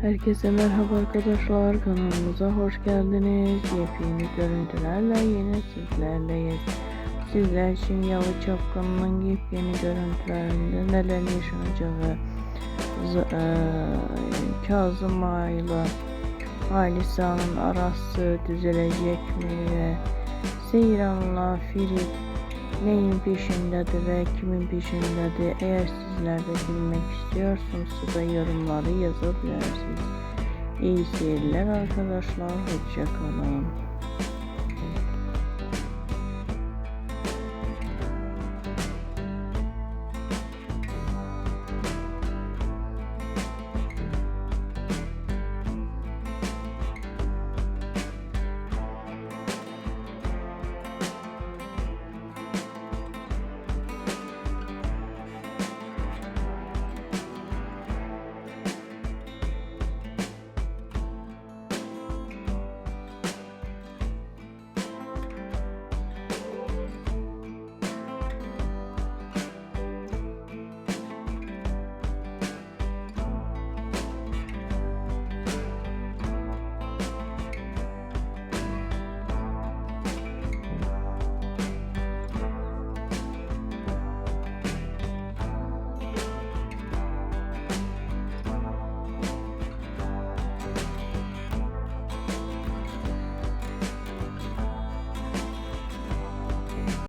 Herkese merhaba arkadaşlar kanalımıza hoş geldiniz. Yepyeni görüntülerle yine sizlerleyiz. Sizler için Yalı Çapkın'ın yepyeni görüntülerinde neler yaşanacağı, Z- eee, Kazım Ağa'yla Halisa'nın arası düzelecek mi ve Seyran'la Firik neyin peşindedir ve kimin peşindedir? Eğer sizler de bilmek istiyorsunuz da yorumları yazabilirsiniz. İyi seyirler arkadaşlar. Hoşçakalın.